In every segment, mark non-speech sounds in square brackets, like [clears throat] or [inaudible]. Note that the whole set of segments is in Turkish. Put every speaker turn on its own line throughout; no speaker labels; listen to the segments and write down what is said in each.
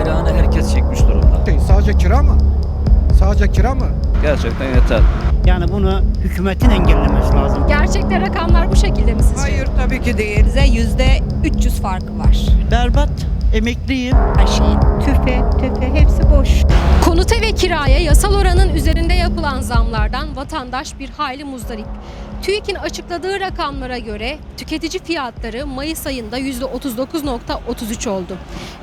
bayrağını herkes çekmiş durumda.
Şey, Sadece kira mı? Sadece kira mı?
Gerçekten yeter.
Yani bunu hükümetin engellemesi lazım.
Gerçekte rakamlar bu şekilde mi sizce?
Hayır tabii ki değil. Bize yüzde 300 farkı var.
Berbat, emekliyim.
Her şeyin. Tüfe, tüfe hepsi boş.
Konuta ve kiraya yasal oranın üzerinde yapılan zamlardan vatandaş bir hayli muzdarip. TÜİK'in açıkladığı rakamlara göre tüketici fiyatları Mayıs ayında %39.33 oldu.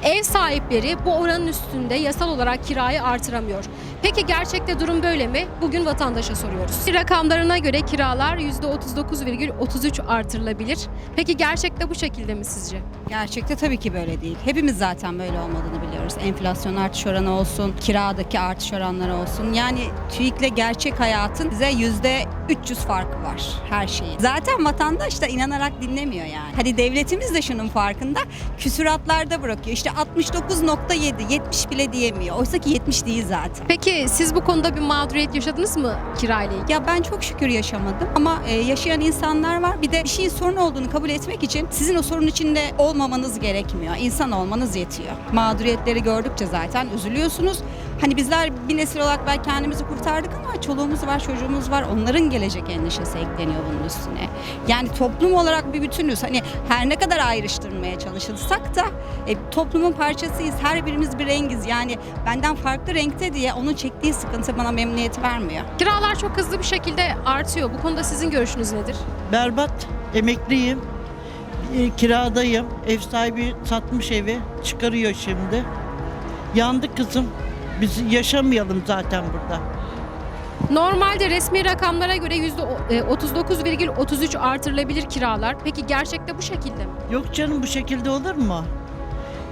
Ev sahipleri bu oranın üstünde yasal olarak kirayı artıramıyor. Peki gerçekte durum böyle mi? Bugün vatandaşa soruyoruz. Rakamlarına göre kiralar %39,33 artırılabilir. Peki gerçekte bu şekilde mi sizce?
Gerçekte tabii ki böyle değil. Hepimiz zaten böyle olmadığını biliyoruz. Enflasyon artış oranı olsun, kiradaki artış oranları olsun. Yani TÜİK'le gerçek hayatın bize yüzde 300 farkı var her şeyi. Zaten vatandaş da inanarak dinlemiyor yani. Hadi devletimiz de şunun farkında. Küsuratlarda bırakıyor. İşte 69.7, 70 bile diyemiyor. Oysa ki 70 değil zaten.
Peki siz bu konuda bir mağduriyet yaşadınız mı kirayla ilgili?
Ya ben çok şükür yaşamadım ama e, yaşayan insanlar var. Bir de bir şeyin sorun olduğunu kabul etmek için sizin o sorun içinde olmamanız gerekmiyor. İnsan olmanız yetiyor. Mağduriyetleri gördükçe zaten üzülüyorsunuz. Hani bizler bir nesil olarak belki kendimizi kurtardık ama çoluğumuz var, çocuğumuz var. Onların gelecek endişesi ekleniyor bunun üstüne. Yani toplum olarak bir bütünüz. Hani her ne kadar ayrıştırmaya çalışılsak da e, toplumun parçasıyız. Her birimiz bir rengiz. Yani benden farklı renkte diye onun çektiği sıkıntı bana memnuniyet vermiyor.
Kiralar çok hızlı bir şekilde artıyor. Bu konuda sizin görüşünüz nedir?
Berbat, emekliyim. E, kiradayım. Ev sahibi satmış evi. Çıkarıyor şimdi. Yandık kızım. Biz yaşamayalım zaten burada.
Normalde resmi rakamlara göre %39,33 artırılabilir kiralar. Peki gerçekte bu şekilde mi?
Yok canım bu şekilde olur mu?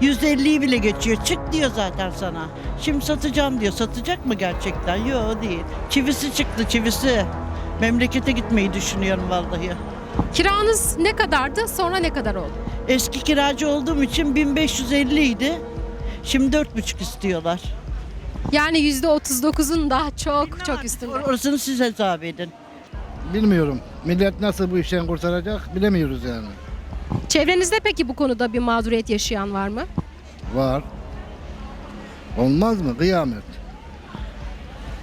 150'yi bile geçiyor. Çık diyor zaten sana. Şimdi satacağım diyor. Satacak mı gerçekten? Yok değil. Çivisi çıktı çivisi. Memlekete gitmeyi düşünüyorum vallahi.
Kiranız ne kadardı sonra ne kadar oldu?
Eski kiracı olduğum için 1550 idi. Şimdi 4,5 istiyorlar.
Yani %39'un daha çok çok üstünde.
Orasını siz hesap edin.
Bilmiyorum. Millet nasıl bu işten kurtaracak bilemiyoruz yani.
Çevrenizde peki bu konuda bir mağduriyet yaşayan var mı?
Var. Olmaz mı? Kıyamet.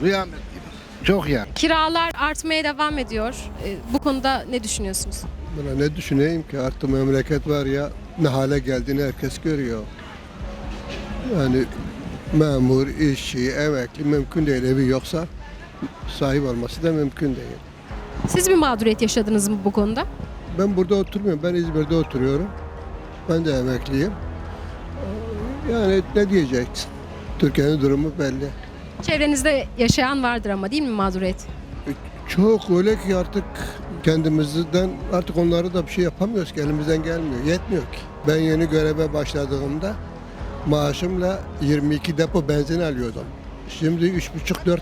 Kıyamet gibi. Çok ya.
Kiralar artmaya devam ediyor. Ee, Bu konuda ne düşünüyorsunuz?
Buna ne düşüneyim ki artık memleket var ya ne hale geldiğini herkes görüyor. Yani memur, işçi, emekli mümkün değil evi yoksa sahip olması da mümkün değil.
Siz bir mağduriyet yaşadınız mı bu konuda?
Ben burada oturmuyorum. Ben İzmir'de oturuyorum. Ben de emekliyim. Yani ne diyeceksin? Türkiye'nin durumu belli.
Çevrenizde yaşayan vardır ama değil mi mağduriyet?
Çok öyle ki artık kendimizden artık onları da bir şey yapamıyoruz ki elimizden gelmiyor. Yetmiyor ki. Ben yeni göreve başladığımda maaşımla 22 depo benzin alıyordum. Şimdi 3,5-4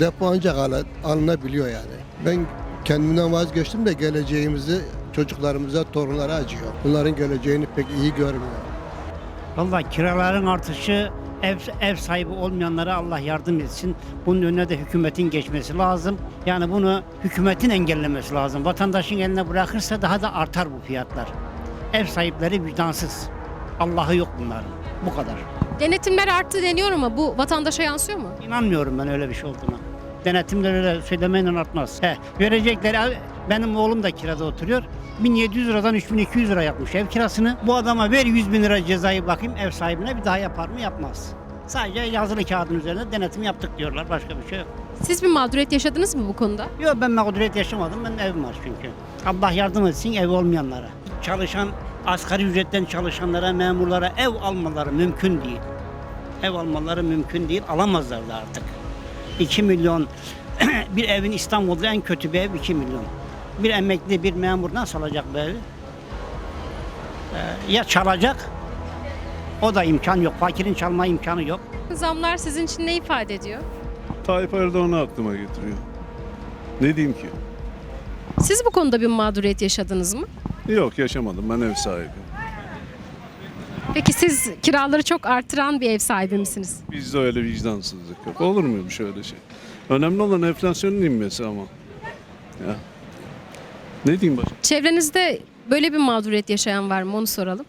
depo ancak al- alınabiliyor yani. Ben kendimden vazgeçtim de geleceğimizi çocuklarımıza, torunlara acıyor. Bunların geleceğini pek iyi görmüyor.
Vallahi kiraların artışı ev, ev sahibi olmayanlara Allah yardım etsin. Bunun önüne de hükümetin geçmesi lazım. Yani bunu hükümetin engellemesi lazım. Vatandaşın eline bırakırsa daha da artar bu fiyatlar. Ev sahipleri vicdansız. Allah'ı yok bunların. Bu kadar.
Denetimler arttı deniyor ama bu vatandaşa yansıyor mu?
İnanmıyorum ben öyle bir şey olduğuna. Denetimler öyle söylemeyle artmaz. He, verecekleri benim oğlum da kirada oturuyor. 1700 liradan 3200 lira yapmış ev kirasını. Bu adama ver 100 bin lira cezayı bakayım ev sahibine bir daha yapar mı yapmaz. Sadece yazılı kağıdın üzerinde denetim yaptık diyorlar. Başka bir şey yok.
Siz bir mağduriyet yaşadınız mı bu konuda?
Yok ben mağduriyet yaşamadım. Ben evim var çünkü. Allah yardım etsin ev olmayanlara. Çalışan asgari ücretten çalışanlara, memurlara ev almaları mümkün değil. Ev almaları mümkün değil. Alamazlar da artık. 2 milyon [clears throat] bir evin İstanbul'da en kötü bir ev 2 milyon. Bir emekli bir memur nasıl alacak bu evi? Ee, ya çalacak o da imkan yok. Fakirin çalma imkanı yok.
Zamlar sizin için ne ifade ediyor?
Tayyip Erdoğan'ı aklıma getiriyor. Ne diyeyim ki?
Siz bu konuda bir mağduriyet yaşadınız mı?
Yok yaşamadım ben ev sahibiyim.
Peki siz kiraları çok artıran bir ev sahibi misiniz?
Bizde öyle vicdansızlık yok. Olur muymuş öyle şey? Önemli olan enflasyonun inmesi ama. Ya. Ne diyeyim başka?
Çevrenizde böyle bir mağduriyet yaşayan var mı onu soralım.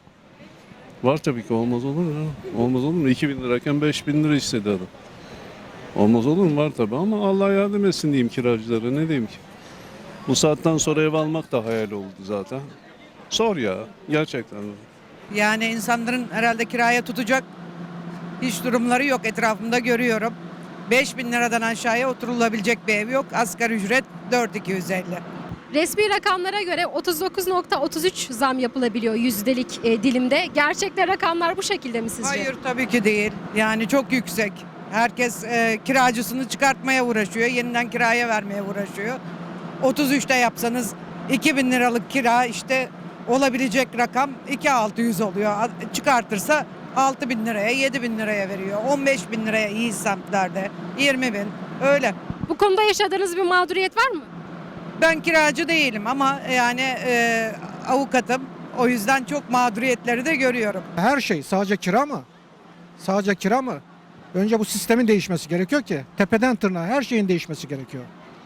Var tabii ki olmaz olur mu? Olmaz olur mu? 2000 lirayken 5000 lira istedi adam. Olmaz olur mu? Var tabii ama Allah yardım etsin diyeyim kiracılara. Ne diyeyim ki? Bu saatten sonra ev almak da hayal oldu zaten. Zor ya. Gerçekten.
Yani insanların herhalde kiraya tutacak hiç durumları yok etrafımda görüyorum. 5000 liradan aşağıya oturulabilecek bir ev yok. Asgari ücret 4250.
Resmi rakamlara göre 39.33 zam yapılabiliyor yüzdelik e, dilimde. Gerçekte rakamlar bu şekilde mi sizce?
Hayır tabii ki değil. Yani çok yüksek. Herkes e, kiracısını çıkartmaya uğraşıyor. Yeniden kiraya vermeye uğraşıyor. 33'te yapsanız 2000 liralık kira işte olabilecek rakam 2600 oluyor. Çıkartırsa 6000 liraya 7000 liraya veriyor. 15 bin liraya iyi semtlerde 20 bin öyle.
Bu konuda yaşadığınız bir mağduriyet var mı?
Ben kiracı değilim ama yani e, avukatım. O yüzden çok mağduriyetleri de görüyorum.
Her şey sadece kira mı? Sadece kira mı? Önce bu sistemin değişmesi gerekiyor ki. Tepeden tırnağa her şeyin değişmesi gerekiyor.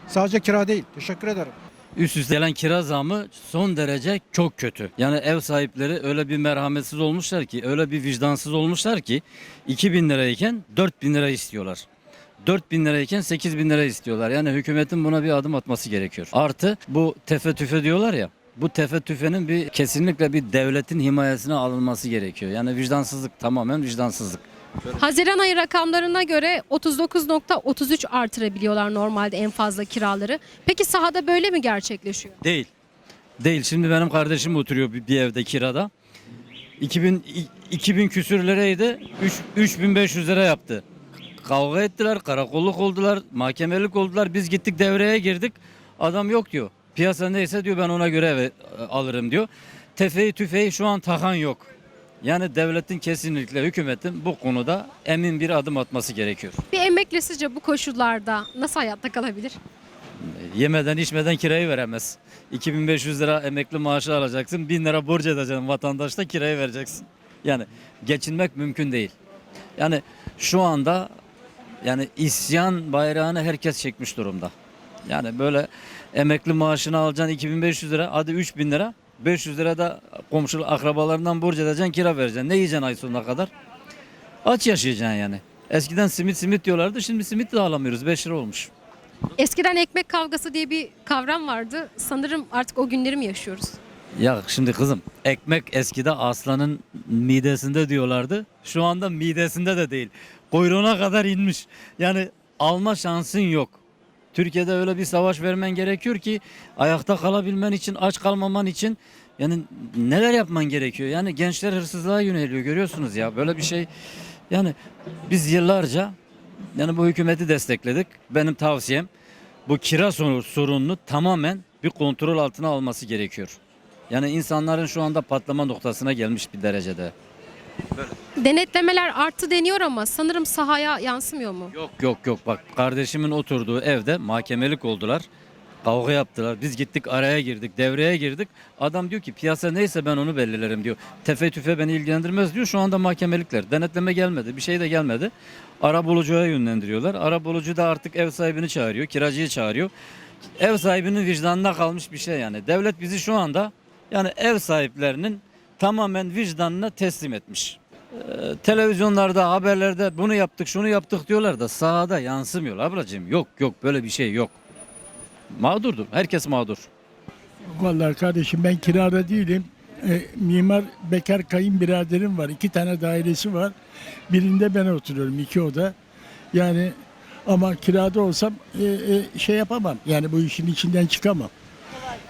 Sadece kira değil. Teşekkür ederim.
Üst üste gelen kira zamı son derece çok kötü. Yani ev sahipleri öyle bir merhametsiz olmuşlar ki, öyle bir vicdansız olmuşlar ki 2000 lirayken 4000 lira istiyorlar. 4000 lirayken 8000 lira istiyorlar. Yani hükümetin buna bir adım atması gerekiyor. Artı bu tefe tüfe diyorlar ya. Bu tefe tüfenin bir kesinlikle bir devletin himayesine alınması gerekiyor. Yani vicdansızlık tamamen vicdansızlık.
Haziran ayı rakamlarına göre 39.33 artırabiliyorlar normalde en fazla kiraları. Peki sahada böyle mi gerçekleşiyor?
Değil. Değil. Şimdi benim kardeşim oturuyor bir, evde kirada. 2000 i- 2000 küsür liraydı. 3 3500 lira yaptı. Kavga ettiler, karakolluk oldular, mahkemelik oldular. Biz gittik devreye girdik. Adam yok diyor. Piyasa neyse diyor ben ona göre eve, e, alırım diyor. Tefeyi tüfeği şu an takan yok. Yani devletin kesinlikle hükümetin bu konuda emin bir adım atması gerekiyor.
Bir emekli sizce bu koşullarda nasıl hayatta kalabilir?
Yemeden içmeden kirayı veremez. 2500 lira emekli maaşı alacaksın. 1000 lira borç edeceksin vatandaşta kirayı vereceksin. Yani geçinmek mümkün değil. Yani şu anda yani isyan bayrağını herkes çekmiş durumda. Yani böyle emekli maaşını alacaksın 2500 lira hadi 3000 lira 500 lira da komşu akrabalarından borç edeceksin kira vereceksin. Ne yiyeceksin ay sonuna kadar? Aç yaşayacaksın yani. Eskiden simit simit diyorlardı şimdi simit de alamıyoruz 5 lira olmuş.
Eskiden ekmek kavgası diye bir kavram vardı. Sanırım artık o günleri mi yaşıyoruz?
Ya şimdi kızım ekmek eskide aslanın midesinde diyorlardı. Şu anda midesinde de değil. Kuyruğuna kadar inmiş. Yani alma şansın yok. Türkiye'de öyle bir savaş vermen gerekiyor ki ayakta kalabilmen için, aç kalmaman için yani neler yapman gerekiyor? Yani gençler hırsızlığa yöneliyor görüyorsunuz ya. Böyle bir şey yani biz yıllarca yani bu hükümeti destekledik. Benim tavsiyem bu kira sorun- sorununu tamamen bir kontrol altına alması gerekiyor. Yani insanların şu anda patlama noktasına gelmiş bir derecede.
Denetlemeler arttı deniyor ama sanırım sahaya yansımıyor mu?
Yok yok yok bak kardeşimin oturduğu evde mahkemelik oldular. Kavga yaptılar. Biz gittik araya girdik, devreye girdik. Adam diyor ki piyasa neyse ben onu belirlerim diyor. Tefe tüfe beni ilgilendirmez diyor. Şu anda mahkemelikler. Denetleme gelmedi. Bir şey de gelmedi. Ara bulucuya yönlendiriyorlar. Ara bulucu da artık ev sahibini çağırıyor, kiracıyı çağırıyor. Ev sahibinin vicdanına kalmış bir şey yani. Devlet bizi şu anda yani ev sahiplerinin tamamen vicdanına teslim etmiş. Ee, televizyonlarda, haberlerde bunu yaptık, şunu yaptık diyorlar da sahada yansımıyor ablacığım. Yok yok böyle bir şey yok. Mağdurdur. Herkes mağdur.
Vallahi kardeşim ben kirada değilim. E, mimar bekar kayınbiraderim var. İki tane dairesi var. Birinde ben oturuyorum iki oda. Yani ama kirada olsam e, e, şey yapamam. Yani bu işin içinden çıkamam.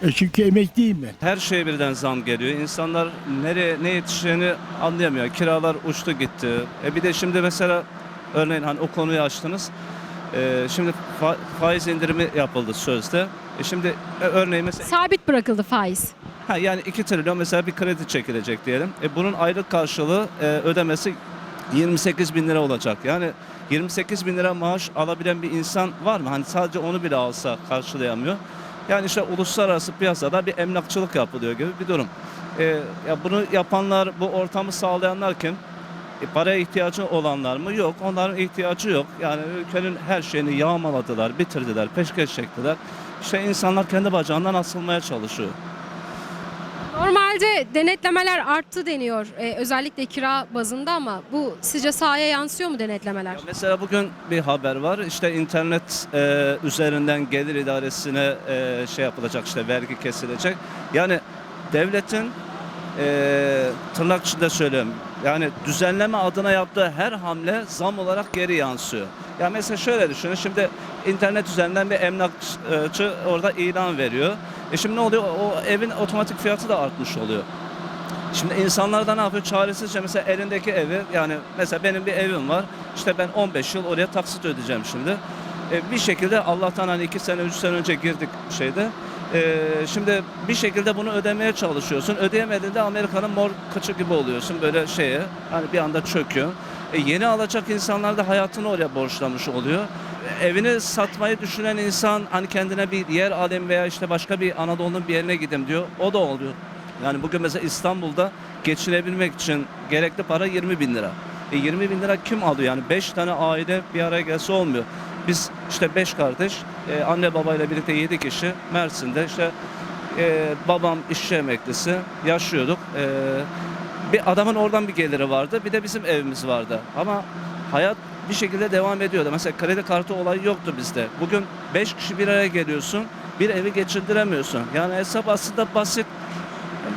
E, çünkü emekliyim ben.
Her şeye birden zam geliyor. İnsanlar nereye ne yetişeceğini anlayamıyor. Kiralar uçtu gitti. E bir de şimdi mesela örneğin hani o konuyu açtınız. E, şimdi fa- faiz indirimi yapıldı sözde. E şimdi e, örneğin mesela
Sabit bırakıldı faiz.
ha, yani 2 trilyon mesela bir kredi çekilecek diyelim. E bunun aylık karşılığı e, ödemesi 28 bin lira olacak. Yani 28 bin lira maaş alabilen bir insan var mı? Hani sadece onu bile alsa karşılayamıyor. Yani işte uluslararası piyasada bir emlakçılık yapılıyor gibi bir durum. E, ya bunu yapanlar, bu ortamı sağlayanlar kim? E, paraya ihtiyacı olanlar mı? Yok. Onların ihtiyacı yok. Yani ülkenin her şeyini yağmaladılar, bitirdiler, peşkeş çektiler. İşte insanlar kendi bacağından asılmaya çalışıyor.
Normal Genelde denetlemeler arttı deniyor. Ee, özellikle kira bazında ama bu sizce sahaya yansıyor mu denetlemeler?
Mesela bugün bir haber var. İşte internet e, üzerinden gelir idaresine e, şey yapılacak işte vergi kesilecek. Yani devletin e, tırnak içinde söylüyorum. Yani düzenleme adına yaptığı her hamle zam olarak geri yansıyor. Ya mesela şöyle düşünün. Şimdi internet üzerinden bir emlakçı orada ilan veriyor. E şimdi ne oluyor? O evin otomatik fiyatı da artmış oluyor. Şimdi insanlar da ne yapıyor? Çaresizce mesela elindeki evi yani mesela benim bir evim var. İşte ben 15 yıl oraya taksit ödeyeceğim şimdi. E, bir şekilde Allah'tan hani 2 sene 3 sene önce girdik şeyde. E, şimdi bir şekilde bunu ödemeye çalışıyorsun. Ödeyemediğinde Amerika'nın mor kıçı gibi oluyorsun böyle şeye. Hani bir anda çöküyor. E, yeni alacak insanlar da hayatını oraya borçlamış oluyor. Evini satmayı düşünen insan hani kendine bir yer alayım veya işte başka bir Anadolu'nun bir yerine gideyim diyor. O da oluyor. Yani bugün mesela İstanbul'da geçinebilmek için gerekli para 20 bin lira. E 20 bin lira kim alıyor? Yani 5 tane aile bir araya gelse olmuyor. Biz işte 5 kardeş, e, anne babayla birlikte 7 kişi Mersin'de işte e, babam işçi emeklisi yaşıyorduk. E, bir adamın oradan bir geliri vardı. Bir de bizim evimiz vardı. Ama hayat bir şekilde devam ediyordu. Mesela kredi kartı olayı yoktu bizde. Bugün 5 kişi bir araya geliyorsun. Bir evi geçindiremiyorsun. Yani hesap aslında basit.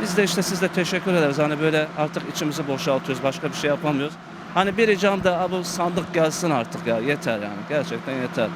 Biz de işte sizle teşekkür ederiz. Hani böyle artık içimizi boşaltıyoruz. Başka bir şey yapamıyoruz. Hani bir ricam da "Abi bu sandık gelsin artık ya. Yeter yani. Gerçekten yeter.